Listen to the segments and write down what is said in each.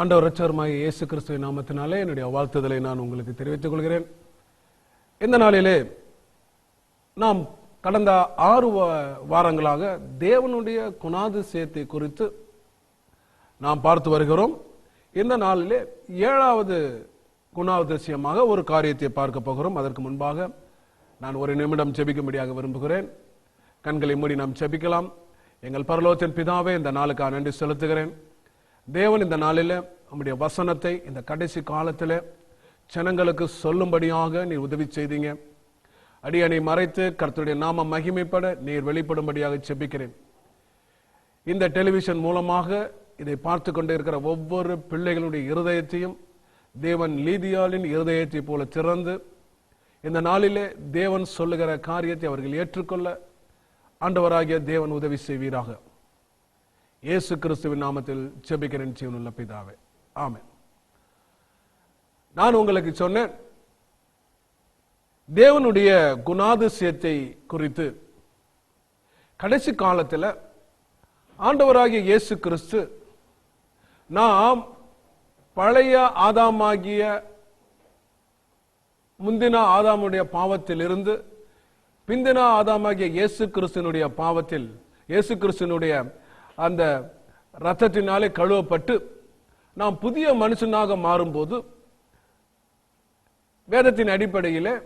ஆண்டவர் ரட்சகருமாகிய இயேசு கிறிஸ்துவின் நாமத்தினாலே என்னுடைய வாழ்த்துதலை நான் உங்களுக்கு தெரிவித்துக் கொள்கிறேன். இந்த நாளிலே நாம் கடந்த ஆறு வாரங்களாக தேவனுடைய குணாதிசயத்தை குறித்து நாம் பார்த்து வருகிறோம். இந்த நாளிலே ஏழாவது குணாதிசயமாக ஒரு காரியத்தை பார்க்க போகிறோம். அதற்கு முன்பாக நான் ஒரு நிமிடம் ஜெபிக்கும்படியாக விரும்புகிறேன். கண்களை மூடி நாம் ஜெபிக்கலாம். எங்கள் பரலோகத்தின் பிதாவே இந்த நாளுக்காக நன்றி செலுத்துகிறேன். தேவன் இந்த நாளில் நம்முடைய வசனத்தை இந்த கடைசி காலத்தில் ஜனங்களுக்கு சொல்லும்படியாக நீர் உதவி செய்தீங்க. அடியனை மறைத்து கர்த்தருடைய நாம மகிமைப்பட நீர் வெளிப்படும்படியாக செபிக்கிறேன் இந்த டெலிவிஷன் மூலமாக இதை பார்த்து கொண்டிருக்கிற ஒவ்வொரு பிள்ளைகளுடைய இருதயத்தையும் தேவன் லீதியாளின் இருதயத்தை போல திறந்து இந்த நாளிலே தேவன் சொல்லுகிற காரியத்தை அவர்கள் ஏற்றுக்கொள்ள ஆண்டவராகிய தேவன் உதவி செய்வீராக. இயேசு கிறிஸ்துவின் நாமத்தில் செபிக்கிறேன் ஜீவனுள்ள பிதாவே. ஆமென். நான் உங்களுக்கு சொன்னேன் தேவனுடைய குணாதிசயத்தை குறித்து. கடைசி காலத்தில் ஆண்டவராகிய இயேசு கிறிஸ்து நாம் பழைய ஆதாமாகிய முந்தின ஆதாமுடைய பாவத்திலிருந்து பிந்தின ஆதாமாகிய இயேசு கிறிஸ்துனுடைய பாவத்தில் இயேசு கிறிஸ்துனுடைய அந்த ரத்தத்தினாலே கழுவப்பட்டு நாம் புதிய மனுஷனாக மாறும்போது வேதத்தின் அடிப்படையில்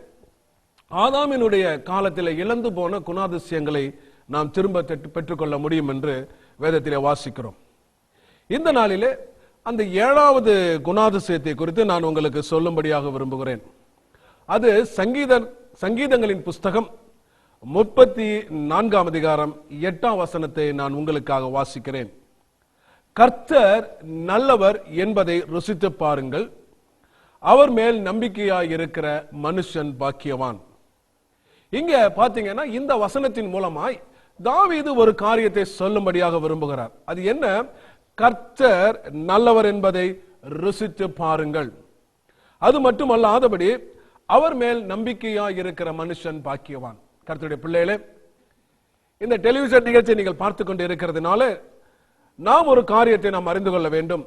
ஆதாமினுடைய காலத்தில் இழந்து போன குணாதிசயங்களை நாம் திரும்ப பெற்று- பெற்றுக்கொள்ள முடியும் என்று வேதத்திலே வாசிக்கிறோம். இந்த நாளிலே அந்த ஏழாவது குணாதிசயத்தை குறித்து நான் உங்களுக்கு சொல்லும்படியாக விரும்புகிறேன். அது சங்கீத சங்கீதங்களின் புஸ்தகம் முப்பத்தி நான்காம் அதிகாரம் எட்டாம் வசனத்தை நான் உங்களுக்காக வாசிக்கிறேன். கர்த்தர் நல்லவர் என்பதை ருசித்து பாருங்கள். அவர் மேல் நம்பிக்கையாய் இருக்கிற மனுஷன் பாக்கியவான். இங்க பாத்தீங்கன்னா இந்த வசனத்தின் மூலமாய் தாவீது ஒரு காரியத்தை சொல்லும்படியாக விரும்புகிறார். அது என்ன? கர்த்தர் நல்லவர் என்பதை ருசித்து பாருங்கள். அது மட்டுமல்லாதபடி அவர் மேல் நம்பிக்கையாய் இருக்கிற மனுஷன் பாக்கியவான். கருத்துடைய பிள்ளைகளே இந்த டெலிவிஷன் நிகழ்ச்சியை நீங்கள் பார்த்து கொண்டு இருக்கிறதுனால நாம் ஒரு காரியத்தை நாம் அறிந்து கொள்ள வேண்டும்.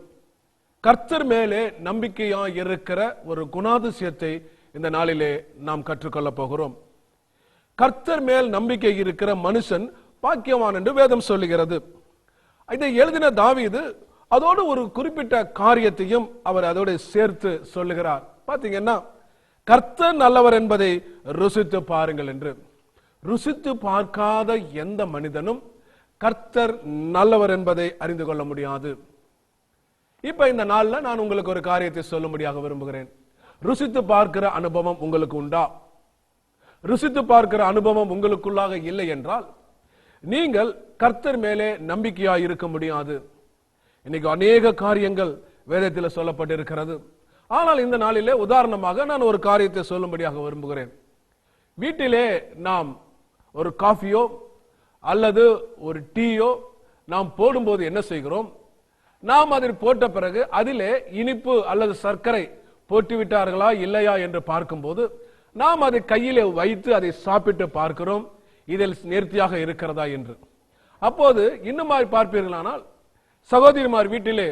கர்த்தர் மேலே நம்பிக்கையா இருக்கிற ஒரு குணாதிசயத்தை இந்த நாளிலே நாம் கற்றுக்கொள்ள போகிறோம். கர்த்தர் மேல் நம்பிக்கை இருக்கிற மனுஷன் பாக்கியவான் என்று வேதம் சொல்லுகிறது. இதை எழுதின தாவீது அதோடு ஒரு குறிப்பிட்ட காரியத்தையும் அவர் அதோடு சேர்த்து சொல்லுகிறார். பாத்தீங்கன்னா கர்த்தர் நல்லவர் என்பதை ருசித்து பாருங்கள் என்று. ருசித்து பார்க்காத எந்த மனிதனும் கர்த்தர் நல்லவர் என்பதை அறிந்து கொள்ள முடியாது. இப்ப இந்த நாள்ல நான் உங்களுக்கு ஒரு காரியத்தை சொல்லும்படியாக விரும்புகிறேன். ருசித்து பார்க்கிற அனுபவம் உங்களுக்கு உண்டா? ருசித்து பார்க்கிற அனுபவம் உங்களுக்குள்ளாக இல்லை என்றால் நீங்கள் கர்த்தர் மேலே நம்பிக்கையா இருக்க முடியாது. இன்னைக்கு அநேக காரியங்கள் வேதத்தில் சொல்லப்பட்டிருக்கிறது. ஆனால் இந்த நாளிலே உதாரணமாக நான் ஒரு காரியத்தை சொல்லும்படியாக விரும்புகிறேன். வீட்டிலே நாம் ஒரு காஃபியோ அல்லது ஒரு டீயோ நாம் போடும்போது என்ன செய்கிறோம்? நாம் அதில் போட்ட பிறகு அதிலே இனிப்பு அல்லது சர்க்கரை போட்டு விட்டார்களா இல்லையா என்று பார்க்கும்போது நாம் அதை கையிலே வைத்து அதை சாப்பிட்டு பார்க்கிறோம். இதில் நேர்த்தியாக இருக்கிறதா என்று. அப்போது இன்னும் மாதிரி பார்ப்பீர்களானால் சகோதரிமார் வீட்டிலே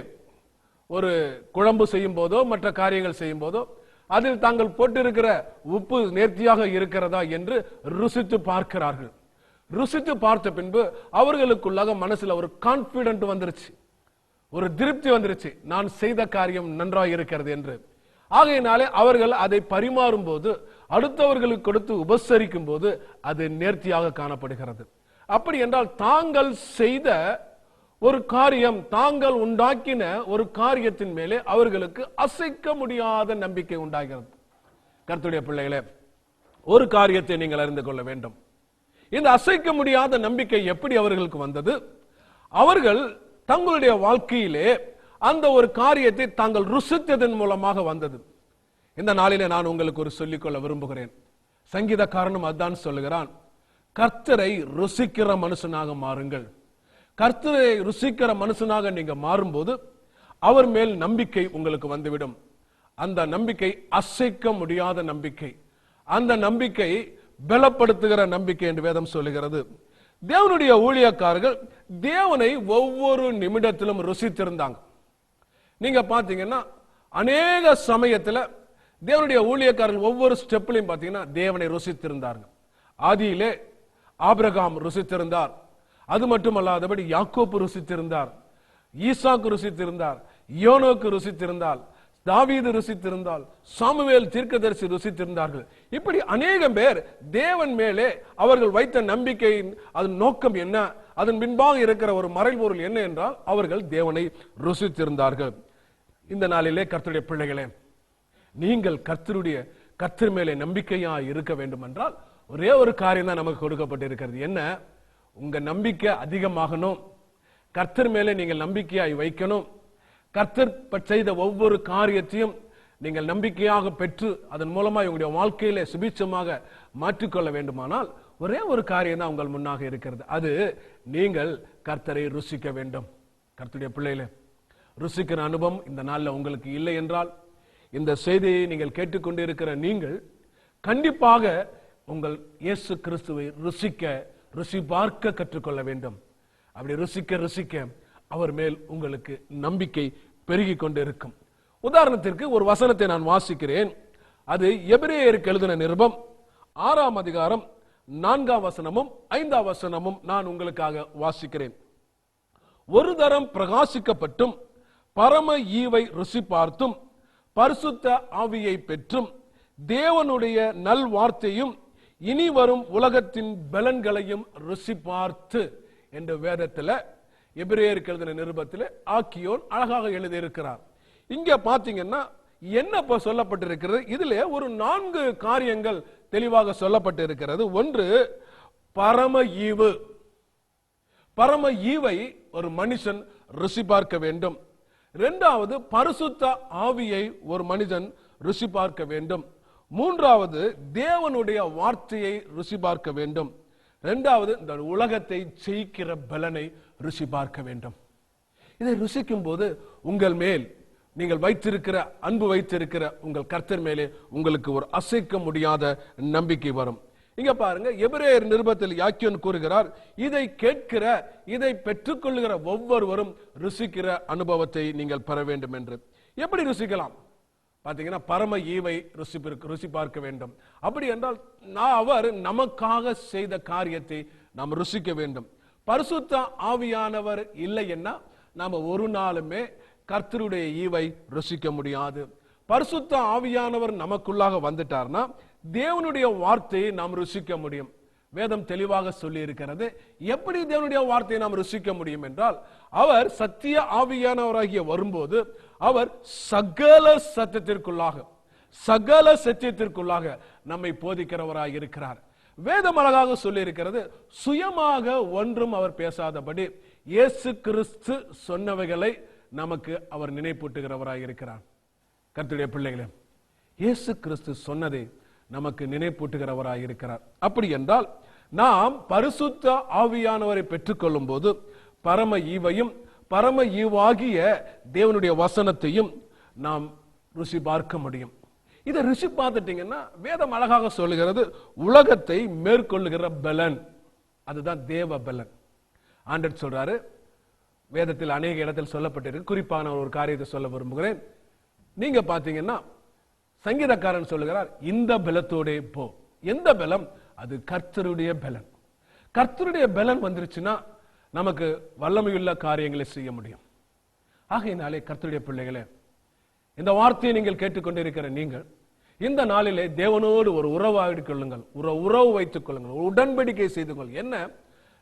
ஒரு குழம்பு செய்யும் போதோ மற்ற காரியங்கள் செய்யும் போதோ அதில் தாங்கள் போட்டிருக்கிற உப்பு நேர்த்தியாக இருக்கிறதா என்று ருசித்து பார்க்கிறார்கள். ருசித்து பார்த்த பின்பு அவர்களுக்குள்ளாக மனசுல ஒரு கான்பிடன்ட் வந்துருச்சு. ஒரு திருப்தி வந்துருச்சு. நான் செய்த காரியம் நன்றாக இருக்கிறது என்று. ஆகையினாலே அவர்கள் அதை பரிமாறும் போது அடுத்தவர்களுக்கு கொடுத்து உபசரிக்கும் போது அது நேர்த்தியாக காணப்படுகிறது. அப்படி என்றால் தாங்கள் செய்த ஒரு காரியம் தாங்கள் உண்டாக்கின ஒரு காரியத்தின் மேலே அவர்களுக்கு அசைக்க முடியாத நம்பிக்கை உண்டாகிறது. கருத்துடைய பிள்ளைகளே ஒரு காரியத்தை நீங்கள் அறிந்து கொள்ள வேண்டும். இந்த அசைக்க முடியாத நம்பிக்கை எப்படி அவர்களுக்கு வந்தது? அவர்கள் தங்களுடைய வாழ்க்கையிலே அந்த ஒரு காரியத்தை தாங்கள் ருசித்ததன் மூலமாக வந்தது. இந்த நாளிலே நான் உங்களுக்கு ஒரு சொல்லிக்கொள்ள விரும்புகிறேன். சங்கீதக்காரனும் அதான் சொல்லுகிறான் கர்த்தரை ருசிக்கிற மனுஷனாக மாறுங்கள். கர்த்தரை ருசிக்கிற மனுஷனாக நீங்க மாறும்போது அவர் மேல் நம்பிக்கை உங்களுக்கு வந்துவிடும். அந்த நம்பிக்கை அசைக்க முடியாத நம்பிக்கை. அந்த நம்பிக்கை பலப்படுத்துகிற நம்பிக்கை என்று வேதம் சொல்லுகிறது. தேவனுடைய ஊழியக்காரர்கள் தேவனை ஒவ்வொரு நிமிடத்திலும் ருசித்திருந்தாங்க. நீங்க பாத்தீங்கன்னா அநேக சமயத்துல தேவனுடைய ஊழியக்காரர்கள் ஒவ்வொரு ஸ்டெப்லையும் பாத்தீங்கன்னா தேவனை ருசித்திருந்தார்கள். ஆதியிலே ஆபிரகாம் ருசித்திருந்தார். அது மட்டுமல்லாதபடி யாக்கோப்பு ருசித்திருந்தார் ஈசாக்கு ருசித்திருந்தார் யோனோக்கு ருசித்திருந்தால் தாவீது ருசித்திருந்தால் சாமுவேல் தீர்க்கதரிசி ருசித்திருந்தார்கள். இப்படி அநேகம் பேர் தேவன் மேலே அவர்கள் வைத்த நம்பிக்கையின் அதன் நோக்கம் என்ன? அதன் பின்பாக இருக்கிற ஒரு மறைபொருள் என்ன என்றால் அவர்கள் தேவனை ருசித்திருந்தார்கள். இந்த நாளிலே கர்த்தருடைய பிள்ளைகளே நீங்கள் கர்த்தருடைய கர்த்தர் மேலே நம்பிக்கையா இருக்க வேண்டும் என்றால் ஒரே ஒரு காரியம் தான் நமக்கு கொடுக்கப்பட்டிருக்கிறது. என்ன? உங்க நம்பிக்கை அதிகமாகணும். கர்த்தர் மேலே நீங்கள் நம்பிக்கையாய் வைக்கணும். கர்த்தர் செய்த ஒவ்வொரு காரியத்தையும் நீங்கள் நம்பிக்கையாக பெற்று அதன் மூலமாக உங்களுடைய வாழ்க்கையிலே சுபிச்சமாக மாற்றிக்கொள்ள வேண்டுமானால் ஒரே ஒரு காரியம் தான் உங்கள் முன்னாக இருக்கிறது. அது நீங்கள் கர்த்தரை ருசிக்க வேண்டும். கர்த்தருடைய பிள்ளைகளே ருசிக்கிற அனுபவம் இந்த நாளில் உங்களுக்கு இல்லை என்றால் இந்த செய்தியை நீங்கள் கேட்டுக்கொண்டிருக்கிற நீங்கள் கண்டிப்பாக உங்கள் இயேசு கிறிஸ்துவை ருசிக்க ருசி பார்க்க கற்றுக்கொள்ள வேண்டும். அப்படி ருசிக்க ருசிக்க அவர் மேல் உங்களுக்கு நம்பிக்கை பெருகிக்கொண்டு இருக்கும். உதாரணத்திற்கு ஒரு வசனத்தை நான் வாசிக்கிறேன். அது எபிரேயருக்கு எழுதின நிருபம். ஆறாம் அதிகாரம் நான்காம் வசனமும் ஐந்தாம் வசனமும் நான் உங்களுக்காக வாசிக்கிறேன். ஒரு தரம் பிரகாசிக்கப்பட்டும் பரம ஈவை ருசி பார்த்தும் பரிசுத்த ஆவியை பெற்றும் தேவனுடைய நல் வார்த்தையும் இனி வரும் உலகத்தின் பலன்களையும் ருசி பார்த்து என்ற வேதத்தில் எபிரேயருக்கு எழுதின நிருபத்தில் ஆக்கியோன் அழகாக எழுதியிருக்கிறார். இங்க பாத்தீங்கன்னா என்ன சொல்லப்பட்டிருக்கிறது? இதுல ஒரு நான்கு காரியங்கள் தெளிவாக சொல்லப்பட்டிருக்கிறது. ஒன்று பரம ஈவு. பரம ஈவை ஒரு மனுஷன் ருசி பார்க்க வேண்டும். இரண்டாவது பரிசுத்த ஆவியை ஒரு மனிதன் ருசி பார்க்க வேண்டும். மூன்றாவது தேவனுடைய வார்த்தையை ருசி பார்க்க வேண்டும். இரண்டாவது இந்த உலகத்தை ஜெயிக்கிற பலனை ருசி பார்க்க வேண்டும். இதை ருசிக்கும் போது உங்கள் மேல் நீங்கள் வைத்திருக்கிற அன்பு வைத்திருக்கிற உங்கள் கர்த்தர் மேலே உங்களுக்கு ஒரு அசைக்க முடியாத நம்பிக்கை வரும். இங்க பாருங்க எபிரேயர் நிருபத்தில் யாக்கியன் கூறுகிறார் இதை கேட்கிற இதை பெற்றுக்கொள்கிற ஒவ்வொருவரும் ருசிக்கிற அனுபவத்தை நீங்கள் பெற வேண்டும் என்று. எப்படி ருசிக்கலாம்? பார்த்தீங்கன்னா பரம ஈவை ருசி ருசி பார்க்க வேண்டும். அப்படி என்றால் நான் அவர் நமக்காக செய்த காரியத்தை நாம் ருசிக்க வேண்டும். பரிசுத்த ஆவியானவர் இல்லை என்ன ஒரு நாளுமே கர்த்தருடைய ஈவை ருசிக்க முடியாது. பரிசுத்த ஆவியானவர் நமக்குள்ளாக வந்துட்டார்னா தேவனுடைய வார்த்தையை நாம் ருசிக்க முடியும். வேதம் தெளிவாக சொல்லி இருக்கிறது எப்படி தேவனுடைய வார்த்தையை நாம் ருசிக்க முடியும் என்றால் அவர் சத்திய ஆவியானவராகிய வரும்போது அவர் சகல சத்தியத்திற்குள்ளாக சகல சத்தியத்திற்குள்ளாக நம்மை போதிக்கிறவராக இருக்கிறார். வேதம் அழகாக சொல்லி இருக்கிறது சுயமாக ஒன்றும் அவர் பேசாதபடி இயேசு கிறிஸ்து சொன்னவைகளை நமக்கு அவர் நினைப்பூட்டுகிறவராக இருக்கிறார். கர்த்தருடைய பிள்ளைகளே இயேசு கிறிஸ்து சொன்னதை நமக்கு நினைப்பூட்டுகிறவராக இருக்கிறார். அப்படி என்றால் நாம் பரிசுத்த ஆவியானவரை பெற்றுக்கொள்ளும் போது பரம ஈவையும் பரம ஈவாகிய தேவனுடைய வசனத்தையும் நாம் ருசி பார்க்க முடியும். இதை ருசி பார்த்துட்டீங்கன்னா வேதம் அழகாக சொல்லுகிறது உலகத்தை மேற்கொள்ளுகிற பலன். அதுதான் தேவ பலன். ஆண்டர் சொல்றாரு வேதத்தில் அநேக இடத்தில் சொல்லப்பட்டிருக்கு குறிப்பாக நான் ஒரு காரியத்தை சொல்ல விரும்புகிறேன். நீங்க பாத்தீங்கன்னா சங்கீதக்காரன் சொல்லுகிறார் இந்த பலத்தோடே போ. எந்த பலம்? அது கர்த்தருடைய பலன். கர்த்தருடைய பலன் வந்துருச்சுன்னா நமக்கு வல்லமையுள்ள காரியங்களை செய்ய முடியும். ஆகையினாலே கர்த்தருடைய பிள்ளைகளே இந்த வார்த்தையை நீங்கள் கேட்டுக்கொண்டிருக்கிற நீங்கள் இந்த நாளிலே தேவனோடு ஒரு உறவாடிக் கொள்ளுங்கள். ஒரு உறவு வைத்துக் கொள்ளுங்கள். ஒரு உடன்படிக்கை செய்து கொள். என்ன?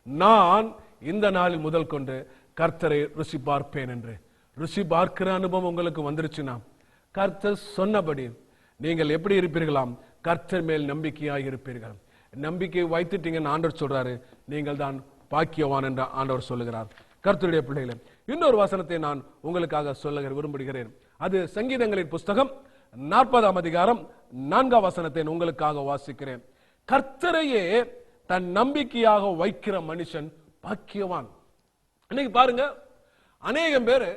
நான் இந்த நாளில் முதல் கொண்டு கர்த்தரை ருசி பார்ப்பேன் என்று. ருசி பார்க்கிற அனுபவம் உங்களுக்கு வந்துருச்சுன்னா கர்த்தர் சொன்னபடி நீங்கள் எப்படி இருப்பீர்களாம்? கர்த்தர் மேல் நம்பிக்கையாக இருப்பீர்கள். நம்பிக்கை வைத்துட்டீங்கன்னு ஆண்டர் சொல்றாரு. நீங்கள் தான் பாக்கியவான் என்று ஆண்டவர் சொல்லுகிறார். கர்த்தருடைய பிள்ளைகளே இன்னொரு வசனத்தை நான் உங்களுக்காக சொல்ல விரும்புகிறேன். அது சங்கீதங்களின் புஸ்தகம் நாற்பதாம் அதிகாரம் நான்காம் வசனத்தை உங்களுக்காக வாசிக்கிறேன். கர்த்தரையே தன் நம்பிக்கையாக வைக்கிற மனுஷன் பாக்கியவான். இன்னைக்கு பாருங்க அநேகம் பேரு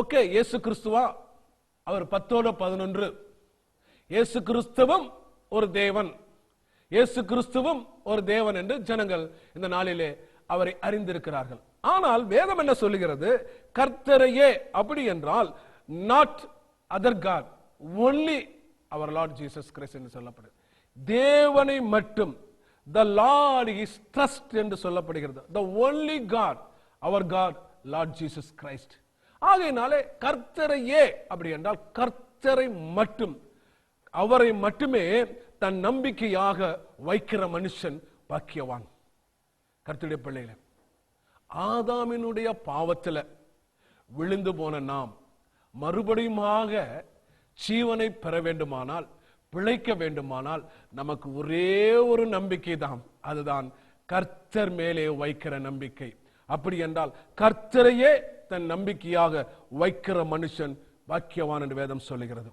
ஓகே இயேசு கிறிஸ்துவா அவர் பத்தோட பதினொன்று. இயேசு கிறிஸ்துவம் ஒரு தேவன். இயேசு கிறிஸ்துவும் ஒரு தேவன் என்று ஜனங்கள் இந்த நாளிலே அவரை அறிந்திருக்கிறார்கள். ஆனால் வேதம் என்ன சொல்லுகிறது? கர்த்தரையே அப்படி என்றால் நாட் அதர் காட் ஒன்லி அவர் லார்ட் ஜீசஸ் கிரைஸ்ட் என்று சொல்லப்படுது. தேவனை மட்டும் த லார்ட் இஸ் ட்ரஸ்ட் என்று சொல்லப்படுகிறது. த ஒன்லி காட் அவர் காட் லார்ட் ஜீசஸ் கிரைஸ்ட் ஆகையினாலே கர்த்தரையே அப்படி என்றால் கர்த்தரை மட்டும் அவரை மட்டுமே தன் நம்பிக்கையாக வைக்கிற மனுஷன் பாக்கியவான். கர்த்தருடைய பிள்ளைகளே ஆதாமினுடைய பாவத்துல விழுந்து போன நாம் மறுபடியுமாக ஜீவனை பெற வேண்டுமானால் பிழைக்க வேண்டுமானால் நமக்கு ஒரே ஒரு நம்பிக்கை தான். அதுதான் கர்த்தர் மேலே வைக்கிற நம்பிக்கை. அப்படி என்றால் கர்த்தரையே தன் நம்பிக்கையாக வைக்கிற மனுஷன் பாக்கியவான் என்று வேதம் சொல்லுகிறது.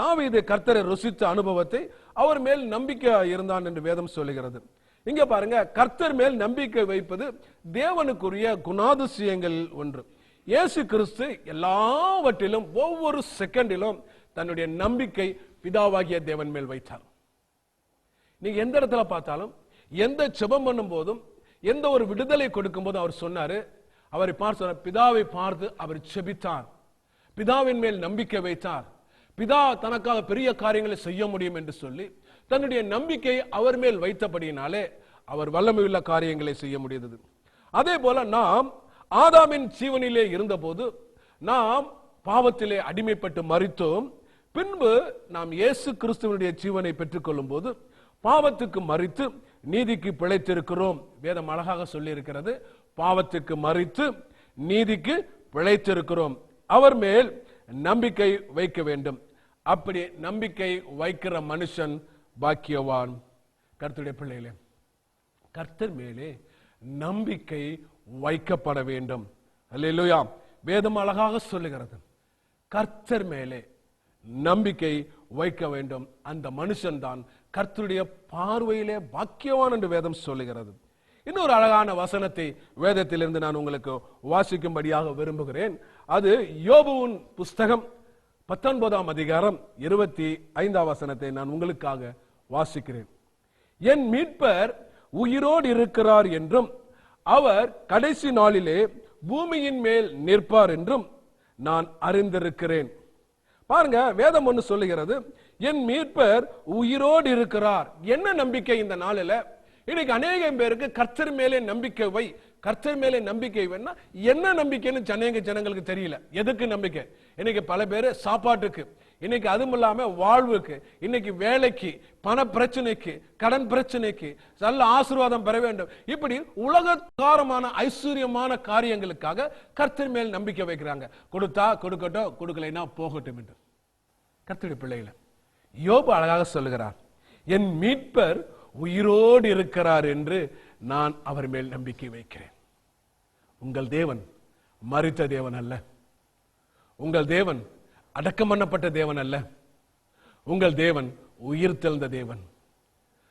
தாவீது கர்த்தரை ருசித்த அனுபவத்தை அவர் மேல் நம்பிக்கை இருந்தான் என்று வேதம் சொல்லுகிறது. இங்க பாருங்க கர்த்தர் மேல் நம்பிக்கை வைப்பது தேவனுக்குரிய குணாதிசயங்கள் ஒன்று. இயேசு கிறிஸ்து எல்லாவற்றிலும் ஒவ்வொரு செகண்டிலும் தன்னுடைய நம்பிக்கை பிதாவாகிய தேவன் மேல் வைத்தார். நீங்க எந்த இடத்துல பார்த்தாலும் எந்த செபம் பண்ணும் போதும் எந்த ஒரு விடுதலை கொடுக்கும் போதும் அவர் சொன்னாரு அவரை பார்த்து சொன்னார், பிதாவை பார்த்து அவர் செபித்தார் பிதாவின் மேல் நம்பிக்கை வைத்தார். பிதா தனக்காக பெரிய காரியங்களை செய்ய முடியும் என்று சொல்லி தன்னுடைய நம்பிக்கை அவர் மேல் வைத்தபடியினாலே அவர் வல்லமையுள்ள காரியங்களை செய்ய முடிந்தது. அதே போல நாம் ஆதாமின் ஜீவனிலே இருந்தபோது நாம் பாவத்திலே அடிமைப்பட்டு மறித்தோம் பின்பு நாம் இயேசு கிறிஸ்துவனுடைய ஜீவனை பெற்றுக்கொள்ளும் போது பாவத்துக்கு மறித்து நீதிக்கு பிழைத்திருக்கிறோம். வேதம் அழகாக சொல்லி இருக்கிறது பாவத்துக்கு மறித்து நீதிக்கு பிழைத்திருக்கிறோம். அவர் மேல் நம்பிக்கை வைக்க வேண்டும். அப்படி நம்பிக்கை வைக்கிற மனுஷன் பாக்கியவான். கர்த்தருடைய பிள்ளைகளே கர்த்தர் மேலே நம்பிக்கை வைக்கப்பட வேண்டும். அல்லேலூயா. வேதம் அழகாக சொல்லுகிறது. கர்த்தர் மேலே நம்பிக்கை வைக்க வேண்டும். அந்த மனுஷன் தான் கர்த்தருடைய பார்வையிலே பாக்கியவான் என்று வேதம் சொல்லுகிறது. இன்னொரு அழகான வசனத்தை வேதத்திலிருந்து நான் உங்களுக்கு வாசிக்கும்படியாக விரும்புகிறேன். அது யோபுவின் புஸ்தகம் பத்தொன்பதாம் அதிகாரம் இருபத்தி ஐந்தாம் வசனத்தை நான் உங்களுக்காக வாசிக்கிறேன். என் மீட்பர் உயிரோடு இருக்கிறார் என்றும் அவர் கடைசி நாளிலே பூமியின் மேல் நிற்பார் என்றும் நான் அறிந்திருக்கிறேன். பாருங்க வேதம் ஒண்ணு சொல்லுகிறது என் மீட்பர் உயிரோடு இருக்கிறார். என்ன நம்பிக்கை இந்த நாளில? இன்னைக்கு அநேகம் பேருக்கு கர்த்தர் மேலே நம்பிக்கை வை கர்த்தர் மேலே நம்பிக்கை வேணா என்ன நம்பிக்கைன்னு ஜனங்க ஜனங்களுக்கு தெரியல. எதுக்கு நம்பிக்கை? இன்னைக்கு பல பேர் சாப்பாட்டுக்கு இன்னைக்கு அதுவும் இல்லாம வாழ்வுக்கு இன்னைக்கு வேலைக்கு பண பிரச்சனைக்கு கடன் பிரச்சனைக்கு நல்ல ஆசீர்வாதம் பெற வேண்டும். இப்படி உலகக்காரமான ஐஸ்வர்யமான காரியங்களுக்காக கர்த்தர் மேல் நம்பிக்கை வைக்கிறாங்க. கொடுத்தா கொடுக்கட்டும் கொடுக்கலைன்னா போகட்டும் என்று. கர்த்தருடைய பிள்ளைகளை யோபு அழகாக சொல்லுகிறார் என் மீட்பர் உயிரோடு இருக்கிறார் என்று நான் அவர் மேல் நம்பிக்கை வைக்கிறேன். உங்கள் தேவன் மறித்த தேவன் அல்ல. உங்கள் தேவன் அடக்கம் பண்ணப்பட்ட தேவன் அல்ல. உங்கள் தேவன் உயிர் தெழுந்த தேவன்.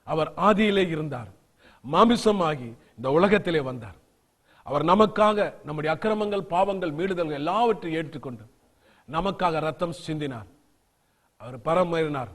அவர் ஆதியிலே இருந்தார். மாமிசமாகி இந்த உலகத்திலே வந்தார். அவர் நமக்காக நம்முடைய அக்கிரமங்கள் பாவங்கள் மீடுதல்கள் எல்லாவற்றையும் ஏற்றுக்கொண்டு நமக்காக ரத்தம் சிந்தினார். அவர் பரமேறினார்.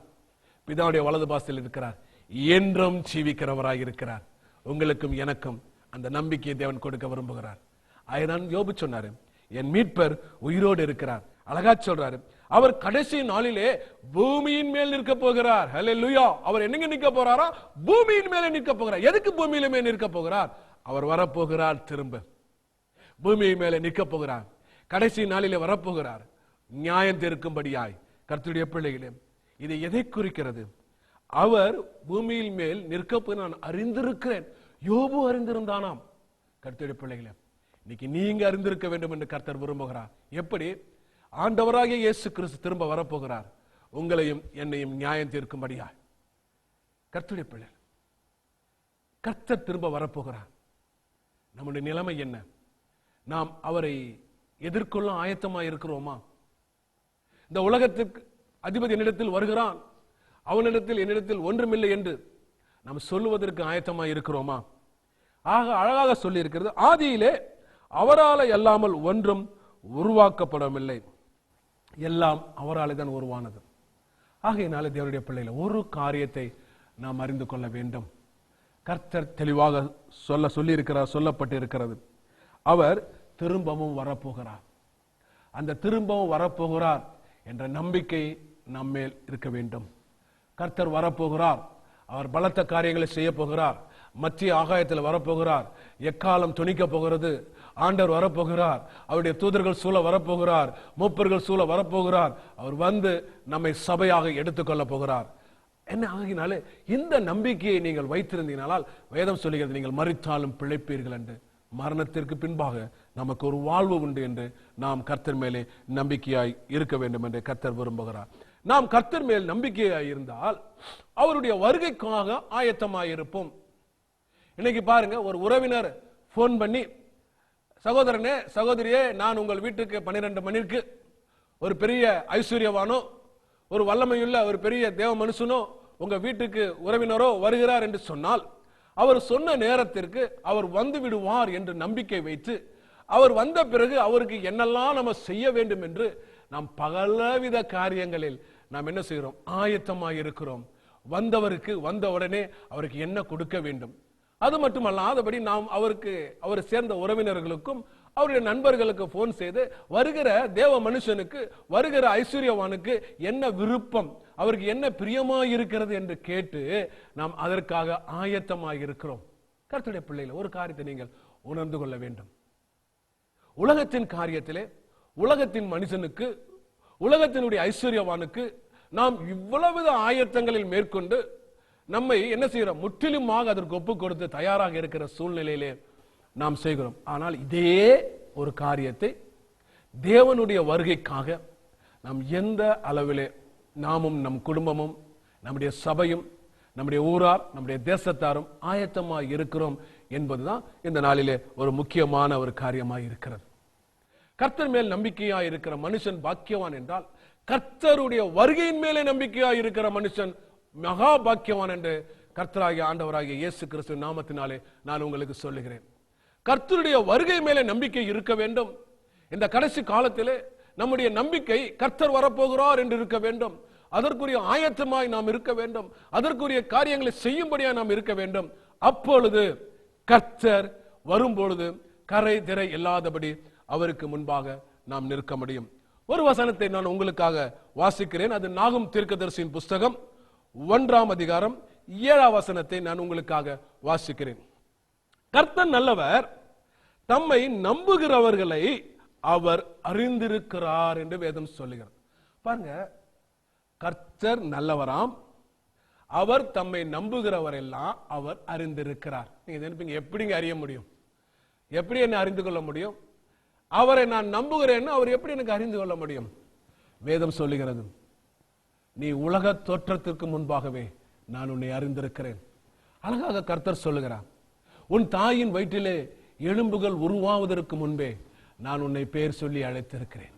பிதாவுடைய வலது பாசத்தில் இருக்கிறார். என்றும் ஜீவிக்கிறவராக இருக்கிறார். உங்களுக்கும் எனக்கும் அந்த நம்பிக்கையை தேவன் கொடுக்க விரும்புகிறார். அதுதான் யோபு சொன்னாரு என் மீட்பர் உயிரோடு இருக்கிறார். அழகா சொல்றாரு அவர் கடைசி நாளிலே பூமியின் மேல் நிற்க போகிறார். ஹalleluya அவர் என்னங்க நிற்க போறாரா பூமியின் மேலே நிற்க போகிறார். எதுக்கு பூமியில மேல் நிற்க போகிறார்? அவர் வரப்போகிறார் திரும்ப. பூமியின் மேலே நிற்க போகிறார். கடைசி நாளிலே வரப்போகிறார். நியாயம் தீர்க்கும்படியாய். கர்த்தருடைய பிள்ளைகளே இது எதை குறிக்கிறது? அவர் பூமியில் மேல் நிற்க நான் அறிந்திருக்கிறேன். யோபு அறிந்திருந்தானாம். கர்த்தருடைய பிள்ளைகளே இன்னைக்கு நீங்க அறிந்திருக்க வேண்டும் என்று கர்த்தர் விரும்புகிறார். எப்படி? ஆண்டவராகிய இயேசு கிறிஸ்து திரும்ப வரப்போகிறார். உங்களையும் என்னையும் நியாயம் தீர்க்கும்படியா? கர்த்தருடைய பிள்ளை கர்த்தர் திரும்ப வரப்போகிறார். நம்முடைய நிலைமை என்ன? நாம் அவரை எதிர்கொள்ள ஆயத்தமா இருக்கிறோமா இந்த உலகத்துக்கு அதிபதி என்னிடத்தில் வருகிறான். அவனிடத்தில் என்னிடத்தில் ஒன்றுமில்லை என்று நாம் சொல்லுவதற்கு ஆயத்தமாக இருக்கிறோமா? ஆக அழகாக சொல்லி இருக்கிறது ஆதியிலே அவரால் அல்லாமல் ஒன்றும் உருவாக்கப்படவில்லை. எல்லாம் அவராலே தான் உருவானது. ஆகையினால தேவனுடைய பிள்ளையில் ஒரு காரியத்தை நாம் அறிந்து கொள்ள வேண்டும். கர்த்தர் தெளிவாக சொல்ல சொல்லியிருக்கிறார் சொல்லப்பட்டு இருக்கிறது அவர் திரும்பவும் வரப்போகிறார். அந்த திரும்பவும் வரப்போகிறார் என்ற நம்பிக்கை நம்மேல் இருக்க வேண்டும். கர்த்தர் வரப்போகிறார். அவர் பலத்த காரியங்களை செய்ய போகிறார் மத்திய ஆகாயத்தில் வரப்போகிறார். எக்காலம் துணிக்க போகிறது? ஆண்டவர் வரப்போகிறார். அவருடைய தூதர்கள் சூழ வரப்போகிறார். மூப்பர்கள் சூழ வரப்போகிறார். அவர் வந்து நம்மை சபையாக எடுத்துக்கொள்ள போகிறார். என்ன ஆகினாலே இந்த நம்பிக்கையை நீங்கள் வைத்திருந்தீங்கனால் வேதம் சொல்லுகிறது நீங்கள் மறித்தாலும் பிழைப்பீர்கள் என்று. மரணத்திற்கு பின்பாக நமக்கு ஒரு வாழ்வு உண்டு என்று நாம் கர்த்தர் மேலே நம்பிக்கையாய் இருக்க வேண்டும் என்று கர்த்தர் விரும்புகிறார். நாம் கர்த்தர் மேல் நம்பிக்கையாக இருந்தால் அவருடைய வருகைக்காக ஆயத்தமாக இருப்போம் இன்னைக்கு பாருங்க ஒரு உறவினர் ஃபோன் பண்ணி சகோதரனே சகோதரியே நான் உங்கள் வீட்டுக்கு பன்னிரெண்டு மணிக்கு ஒரு பெரிய ஐஸ்வர்யவானோ ஒரு வல்லமையுள்ள ஒரு பெரிய தேவ மனுஷனோ உங்க வீட்டுக்கு உறவினரோ வருகிறார் என்று சொன்னால் அவர் சொன்ன நேரத்திற்கு அவர் வந்து விடுவார் என்று நம்பிக்கை வைத்து அவர் வந்த பிறகு அவருக்கு என்னெல்லாம் நம்ம செய்ய வேண்டும் என்று நாம் பலவித காரியங்களில் நாம் என்ன செய்கிறோம்? ஆயத்தமாக இருக்கிறோம். வந்தவருக்கு வந்த உடனே அவருக்கு என்ன கொடுக்க வேண்டும்? அது மட்டுமல்லாதபடி நாம் அவருக்கு அவர் சேர்ந்த உறவினர்களுக்கும் அவருடைய நண்பர்களுக்கு போன் செய்து வருகிற தேவ மனுஷனுக்கு வருகிற ஐஸ்வர்யவானுக்கு என்ன விருப்பம்? அவருக்கு என்ன பிரியமாய் இருக்கிறது என்று கேட்டு நாம் அதற்காக ஆயத்தமாக இருக்கிறோம். கர்த்தருடைய பிள்ளைகள் ஒரு காரியத்தை நீங்கள் உணர்ந்து கொள்ள வேண்டும். உலகத்தின் காரியத்திலே உலகத்தின் மனுஷனுக்கு உலகத்தினுடைய ஐஸ்வர்யவானுக்கு நாம் இவ்வளவு ஆயத்தங்களில் மேற்கொண்டு நம்மை என்ன செய்கிறோம் முற்றிலுமாக அதற்கு ஒப்பு கொடுத்து தயாராக இருக்கிற சூழ்நிலையிலே நாம் செய்கிறோம். ஆனால் இதே ஒரு காரியத்தை தேவனுடைய வருகைக்காக நாம் எந்த அளவிலே நாமும் நம் குடும்பமும் நம்முடைய சபையும் நம்முடைய ஊரார் நம்முடைய தேசத்தாரும் ஆயத்தமாக இருக்கிறோம் என்பதுதான் இந்த நாளிலே ஒரு முக்கியமான ஒரு காரியமாக இருக்கிறது. கர்த்தர் மேல் நம்பிக்கையாக இருக்கிற மனுஷன் பாக்கியவான் என்றால் கர்த்தருடைய வருகையின் மேலே நம்பிக்கையா இருக்கிற மனுஷன் மகா பாக்கியவான் என்று கர்த்தராகிய ஆண்டவராகிய இயேசு கிறிஸ்து நாமத்தினாலே நான் உங்களுக்கு சொல்லுகிறேன். கர்த்தருடைய வருகை மேலே நம்பிக்கை இருக்க வேண்டும். இந்த கடைசி காலத்திலே நம்முடைய நம்பிக்கை கர்த்தர் வரப்போகிறார் என்று இருக்க வேண்டும். அதற்குரிய ஆயத்தமாய் நாம் இருக்க வேண்டும். அதற்குரிய காரியங்களை செய்யும்படியாக நாம் இருக்க வேண்டும். அப்பொழுது கர்த்தர் வரும்பொழுது கரை திரை இல்லாதபடி அவருக்கு முன்பாக நாம் நிற்க முடியும். ஒரு வசனத்தை நான் உங்களுக்காக வாசிக்கிறேன். அது நாகும் தீர்க்கதரிசியின் புஸ்தகம் ஒன்றாம் அதிகாரம் ஏழாம் வசனத்தை நான் உங்களுக்காக வாசிக்கிறேன். கர்த்தர் நல்லவர் தம்மை நம்புகிறவர்களை அவர் அறிந்திருக்கிறார் என்று வேதம் சொல்லுகிறார் பாருங்க கர்த்தர் நல்லவராம் அவர் தம்மை நம்புகிறவரெல்லாம் அவர் அறிந்திருக்கிறார். நீங்க நினைப்பீங்க எப்படிங்க அறிய முடியும்? எப்படி என்ன அறிந்து கொள்ள முடியும்? அவரை நான் நம்புகிறேன்னு அவர் எப்படி எனக்கு அறிந்து கொள்ள முடியும்? வேதம் சொல்லுகிறது நீ உலக தோற்றத்திற்கு முன்பாகவே நான் உன்னை அறிந்திருக்கிறேன். அழகாக கர்த்தர் சொல்லுகிறார் உன் தாயின் வயிற்றிலே எலும்புகள் உருவாவதற்கு முன்பே நான் உன்னை பெயர் சொல்லி அழைத்திருக்கிறேன்.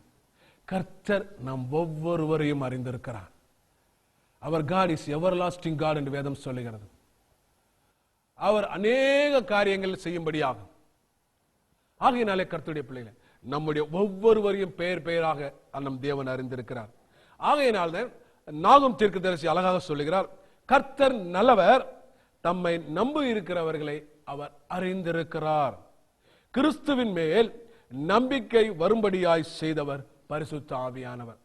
கர்த்தர் நாம் ஒவ்வொருவரையும் அறிந்திருக்கிறார். அவர் God is everlasting God என்று வேதம் சொல்லுகிறது. அவர் அநேக காரியங்கள் செய்யும்படியாகும். ஆகையினாலே கர்த்தருடைய பிள்ளைகளை நம்முடைய ஒவ்வொருவரையும் பெயர் பெயராக நம் தேவன் அறிந்திருக்கிறார். ஆகையினால்தான் நாகும் தீர்க்கதரிசி அழகாக சொல்லுகிறார் கர்த்தர் நல்லவர் தம்மை நம்பு இருக்கிறவர்களை அவர் அறிந்திருக்கிறார். கிறிஸ்துவின் மேல் நம்பிக்கை வரும்படியாய் செய்தவர் பரிசுத்த ஆவியானவர்.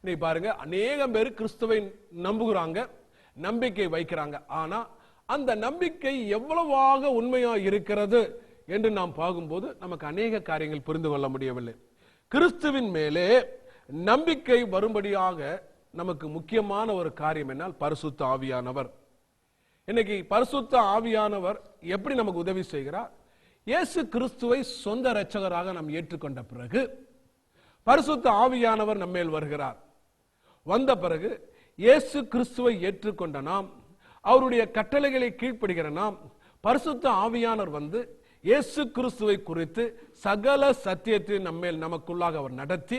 நீ பாருங்க அநேகம் பேர் கிறிஸ்துவை நம்புகிறாங்க நம்பிக்கை வைக்கிறாங்க. ஆனா அந்த நம்பிக்கை எவ்வளவாக உண்மையா இருக்கிறது? என்று நாம் பார்க்கும்போது நமக்கு அநேக காரியங்கள் புரிந்து கொள்ள முடியவில்லை. கிறிஸ்துவின் மேலே நம்பிக்கை வரும்படியாக நமக்கு முக்கியமான ஒரு காரியம் என்னால் பரிசுத்த ஆவியானவர். இன்னைக்கு பரிசுத்த ஆவியானவர் எப்படி நமக்கு உதவி செய்கிறார்? இயேசு கிறிஸ்துவை சொந்த இரட்சகராக நாம் ஏற்றுக்கொண்ட பிறகு பரிசுத்த ஆவியானவர் நம்மேல் வருகிறார். வந்த பிறகு இயேசு கிறிஸ்துவை ஏற்றுக்கொண்ட நாம் அவருடைய கட்டளைகளை கீழ்ப்படுகிற நாம் பரிசுத்த ஆவியானவர் வந்து இயேசு கிறிஸ்துவை குறித்து சகல சத்தியத்தை நம்மேல் நமக்குள்ளாக அவர் நடத்தி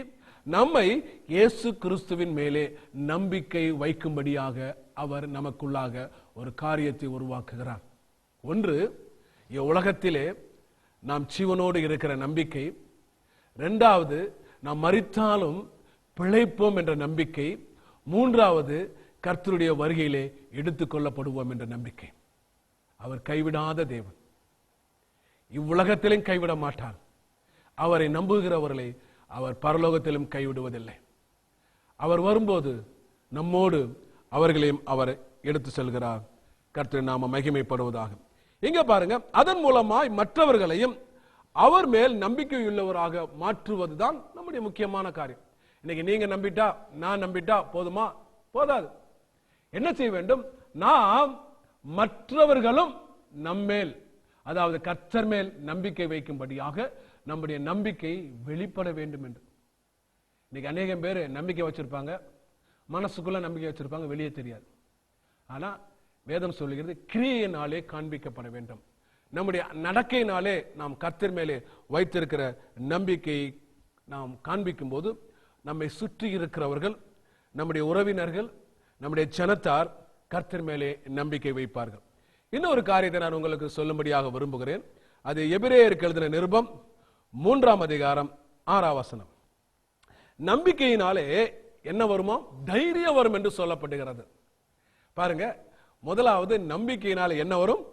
நம்மை இயேசு கிறிஸ்துவின் மேலே நம்பிக்கை வைக்கும்படியாக அவர் நமக்குள்ளாக ஒரு காரியத்தை உருவாக்குகிறார். ஒன்று உலகத்திலே நாம் ஜீவனோடு இருக்கிற நம்பிக்கை. ரெண்டாவது நாம் மறித்தாலும் பிழைப்போம் என்ற நம்பிக்கை. மூன்றாவது கர்த்தருடைய வருகையிலே எடுத்துக்கொள்ளப்படுவோம் என்ற நம்பிக்கை. அவர் கைவிடாத தேவன். இவ்வுலகத்திலும் கைவிட மாட்டார். அவரை நம்புகிறவர்களை அவர் பரலோகத்திலும் கைவிடுவதில்லை. அவர் வரும்போது நம்மோடு அவர்களையும் அவர் எடுத்து செல்கிறார். கர்த்தர் நாம மகிமைப்படுவதாக. இங்க பாருங்க அதன் மூலமாய் மற்றவர்களையும் அவர் மேல் நம்பிக்கையுள்ளவராக மாற்றுவதுதான் நம்முடைய முக்கியமான காரியம். இன்னைக்கு நீங்க நம்பிட்டா நான் நம்பிட்டா போதுமா? போதாது. என்ன செய்ய வேண்டும்? நாம் மற்றவர்களும் நம்மேல் அதாவது கர்த்தர் மேல் நம்பிக்கை வைக்கும்படியாக நம்முடைய நம்பிக்கை வெளிப்பட வேண்டும் என்று. இன்னைக்கு அநேகம் பேர் நம்பிக்கை வச்சிருப்பாங்க. மனசுக்குள்ள நம்பிக்கை வச்சிருப்பாங்க. வெளியே தெரியாது. ஆனால் வேதம் சொல்லுகிறது கிரியையினாலே காண்பிக்கப்பட வேண்டும். நம்முடைய நடக்கையினாலே நாம் கர்த்தர் மேலே வைத்திருக்கிற நம்பிக்கையை நாம் காண்பிக்கும் போது நம்மை சுற்றி இருக்கிறவர்கள் நம்முடைய உறவினர்கள் நம்முடைய ஜனத்தார் கர்த்தர் மேலே நம்பிக்கை வைப்பார்கள். இன்னொரு காரியத்தை நான் உங்களுக்கு சொல்லும்படியாக விரும்புகிறேன். அது எபிரேயருக்கு எழுதின நிருபம் மூன்றாம் அதிகாரம் ஆறாம் வசனம். நம்பிக்கையினாலே என்ன வருமோ தைரியம் வரும் என்று சொல்லப்படுகிறது. பாருங்க முதலாவது நம்பிக்கையினால என்ன வரும்?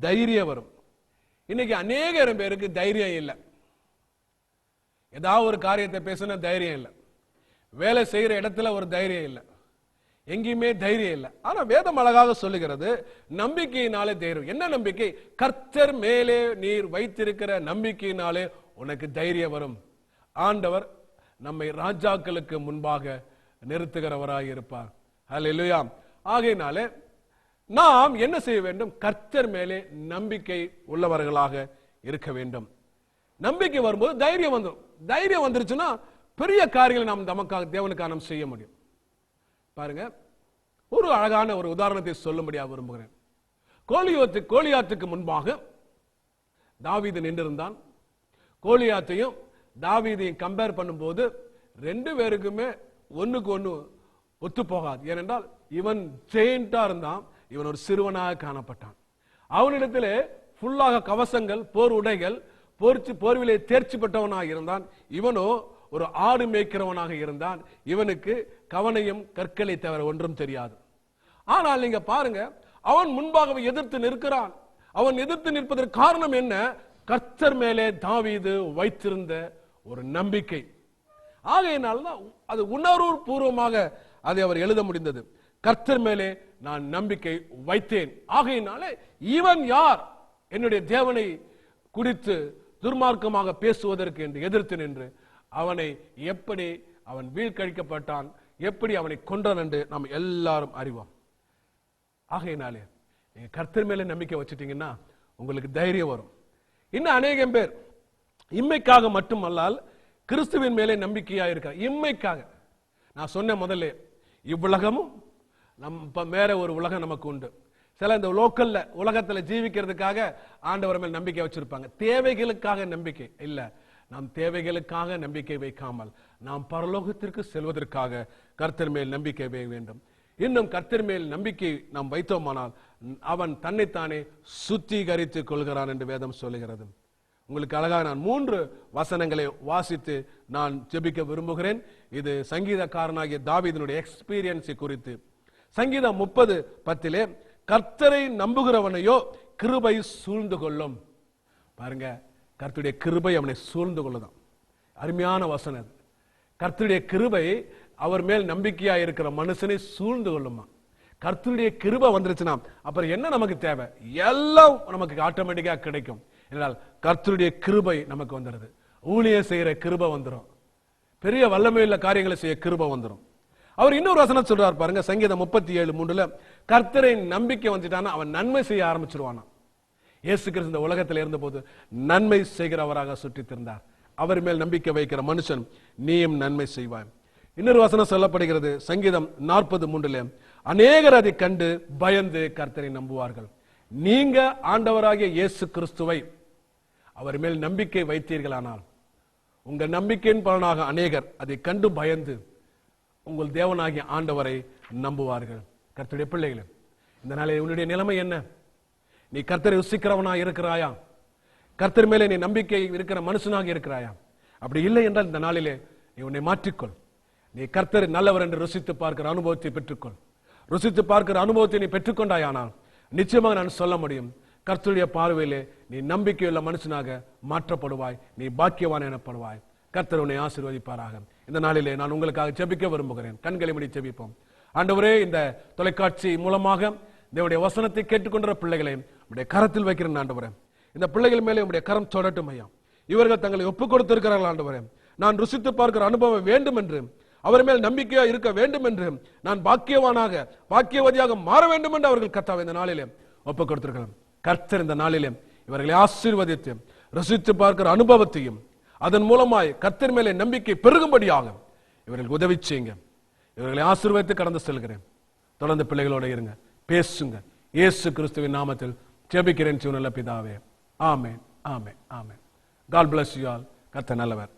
தைரியம் வரும். இன்னைக்கு அநேகரம் பேருக்கு தைரியம் இல்லை. ஏதாவது ஒரு காரியத்தை பேசினா தைரியம் இல்லை. வேலை செய்யற இடத்துல ஒரு தைரியம் இல்லை. எங்கேயுமே தைரியம் இல்லை. ஆனா வேதம் அழகாக சொல்லுகிறது நம்பிக்கையினாலே தைரியம். என்ன நம்பிக்கை? கர்த்தர் மேலே நீர் வைத்திருக்கிற நம்பிக்கையினாலே உனக்கு தைரியம் வரும். ஆண்டவர் நம்மை ராஜாக்களுக்கு முன்பாக நிறுத்துகிறவராக இருப்பார். அல்ல இல்லையா ஆகையினாலே நாம் என்ன செய்ய வேண்டும்? கர்த்தர் மேலே நம்பிக்கை உள்ளவர்களாக இருக்க வேண்டும். நம்பிக்கை வரும்போது தைரியம் வந்துடும் தைரியம் வந்துருச்சுன்னா பெரிய காரியங்களை நாம் நமக்காக தேவனுக்காக நாம் செய்ய முடியும். பாருங்க. ஒரு அழகான ஒரு உதாரணத்தை சொல்லும்படியாக விரும்புகிறேன். கோலியோத்து கோலியாத்துக்கு முன்பாக தாவீது நின்றிருந்தான். கோலியாத்தையும் தாவீதையும் கம்பேர் பண்ணும்போது ரெண்டு பேருக்குமே ஒன்றுக்கு ஒன்று ஒத்து போகாது. ஏனென்றால் இவன் ஜெயிண்டா இருந்தான். இவன் ஒரு சிறுவனாக காணப்பட்டான். அவனிடத்திலே ஃபுல்லாக கவசங்கள் போர் உடைகள் போர்ச்சி போர்விலே தேர்ச்சி பெற்றவனாக இருந்தான். இவனோ ஒரு ஆடு மேய்க்கிறவனாக இருந்தான் இவனுக்கு கவனையும் கற்களை தவிர ஒன்றும் தெரியாது. ஆனால் நீங்க பாருங்க அவன் முன்பாகவே எதிர்த்து நிற்கிறான். அவன் எதிர்த்து நிற்பதற்கு காரணம் என்ன? கர்த்தர் மேலே தாவீது வைத்திருந்த ஒரு நம்பிக்கை. ஆகையினால்தான் அது உணர்வு பூர்வமாக அதை அவர் எழுத முடிந்தது. கர்த்தர் மேலே நான் நம்பிக்கை வைத்தேன். ஆகையினாலே இவன் யார்? என்னுடைய தேவனை குறித்து துர்மார்க்கமாக பேசுவதற்கு என்று எதிர்த்து நின்று அவனை எப்படி அவன் வீழ்கழிக்கப்பட்டான் எப்படி அவனை கொன்றான் என்று நாம் எல்லாரும் அறிவோம். ஆகையினாலே நீங்க கர்த்தர் மேல நம்பிக்கை வச்சுட்டீங்கன்னா உங்களுக்கு தைரியம் வரும். இன்னும் அநேகம் பேர் இம்மைக்காக மட்டுமல்லால் கிறிஸ்துவின் மேலே நம்பிக்கையா இருக்க இம்மைக்காக. நான் சொன்ன முதல்ல இவ்வுலகமும் நம் இப்போ வேற ஒரு உலகம் நமக்கு உண்டு. சில இந்த லோக்கல்ல உலகத்துல ஜீவிக்கிறதுக்காக ஆண்டவர் மேல் நம்பிக்கை வச்சிருப்பாங்க. தேவைகளுக்காக நம்பிக்கை. இல்லை நம் தேவைகளுக்காக நம்பிக்கை வைக்காமல் நாம் பரலோகத்திற்கு செல்வதற்காக கர்த்தர் மேல் நம்பிக்கை வைக்க வேண்டும். இன்னும் கர்த்தர் மேல் நம்பிக்கை நாம் வைத்தோமானால் அவன் தன்னைத்தானே சுத்திகரித்துக் கொள்கிறான் என்று வேதம் சொல்லுகிறது. உங்களுக்கு அழகாக நான் மூன்று வசனங்களை வாசித்து நான் ஜெபிக்க விரும்புகிறேன். இது சங்கீதக்காரனாகிய தாவிதனுடைய எக்ஸ்பீரியன்ஸை குறித்து. சங்கீதம் முப்பது பத்திலே கர்த்தரை நம்புகிறவனையோ கிருபை சூழ்ந்து கொள்ளும். பாருங்க கர்த்தருடைய கிருபை அவனை சூழ்ந்து கொள்ளதான். அருமையான வசனம் அது. கர்த்தருடைய கிருபை அவர் மேல் நம்பிக்கையா இருக்கிற மனுஷனை சூழ்ந்து கொள்ளுமா? கர்த்தருடைய கிருபை வந்துருச்சுன்னா அப்புறம் என்ன நமக்கு தேவை? எல்லாம் நமக்கு ஆட்டோமேட்டிக்கா கிடைக்கும். என்றால் கர்த்தருடைய கிருபை நமக்கு வந்துடுது ஊழியம் செய்யற கிருபை வந்துடும் பெரிய வல்லமையுள்ள காரியங்களை செய்ய கிருபை வந்துடும் அவர் இன்னொரு வசனம் சொல்றார் பாருங்க சங்கீதம் முப்பத்தி ஏழு மூன்றுல கர்த்தரை நம்பிக்கை வந்துட்டானா அவன் நன்மை செய்ய ஆரம்பிச்சிருவானா இயேசு கிறிஸ்து இந்த உலகத்தில் இருந்தபோது நன்மை செய்கிறவராக சுற்றித் திருந்தார் அவர் மேல் நம்பிக்கை வைக்கிற மனுஷன் நீயும் நன்மை செய்வாய். இன்னொரு வசனம் சொல்லப்படுகிறது சங்கீதம் நாற்பது மூன்றுல அநேகர் அதை கண்டு பயந்து கர்த்தரை நம்புவார்கள். நீங்க ஆண்டவராகிய இயேசு கிறிஸ்துவை அவர் மேல் நம்பிக்கை வைத்தீர்களானால் உங்கள் நம்பிக்கையின் பலனாக அநேகர் அதை கண்டு பயந்து உங்கள் தேவனாகிய ஆண்டவரை நம்புவார்கள். கர்த்தருடைய பிள்ளைகளை இந்த நாளில் உன்னுடைய நிலைமை என்ன? நீ கர்த்தரை ருசிக்கிறவனா இருக்கிறாயா? கர்த்தர் மேலே நீ நம்பிக்கை இருக்கிற மனுஷனாக இருக்கிறாயா? அப்படி இல்லை என்றால் இந்த நாளிலே நீ உன்னை மாற்றிக்கொள். நீ கர்த்தர் நல்லவர் என்று ருசித்து பார்க்கிற அனுபவத்தை பெற்றுக்கொள். ருசித்து பார்க்கிற அனுபவத்தை நீ பெற்றுக்கொண்டாயானால் நிச்சயமாக நான் சொல்ல முடியும் கர்த்தருடைய பார்வையிலே நீ நம்பிக்கையுள்ள மனுஷனாக மாற்றப்படுவாய் நீ பாக்கியவான் எனப்படுவாய். கர்த்தர் உன்னை ஆசீர்வதிப்பாராக. இந்த நாளிலே நான் உங்களுக்காக ஜெபிக்க விரும்புகிறேன். கண்களை முடி ஜெபிப்போம். ஆண்டவரே இந்த தொலைக்காட்சி மூலமாக தேவடைய வசனத்தை கேட்டுக்கொண்ட பிள்ளைகளை உடைய கரத்தில் வைக்கிறேன் ஆண்டவரே. இந்த பிள்ளைகள் மேலே உடைய கரம் தொடட்டும் ஐயா. இவர்கள் தங்களை ஒப்புக் கொடுத்திருக்கிறார்கள் ஆண்டவரே. நான் ருசித்து பார்க்கிற அனுபவம் வேண்டும் என்று அவர் மேல் நம்பிக்கையா இருக்க வேண்டும் என்று நான் பாக்கியவானாக பாக்கியவதியாக மாற வேண்டும் என்று அவர்கள் கத்தாவை இந்த நாளிலே ஒப்புக் கொடுத்திருக்கிறார் கர்த்தர் இந்த நாளிலே இவர்களை ஆசீர்வதித்து ருசித்து பார்க்கிற அனுபவத்தையும் அதன் மூலமாய் கர்த்தர் மேலே நம்பிக்கை பெருகும்படியாக இவர்களுக்கு உதவி செய்யுங்க. இவர்களை ஆசீர்வதித்து கடந்து செல்கிறேன். தொடர்ந்து பிள்ளைகளோட இருங்க. பேசுங்க இயேசு கிறிஸ்துவின் நாமத்தில் ஜெபிக்கிறேன் சிவனல்ல பிதாவே. ஆமேன் ஆமென் ஆமேன். காட் பிளஸ் யூ ஆல் கத்த நல்லவர்.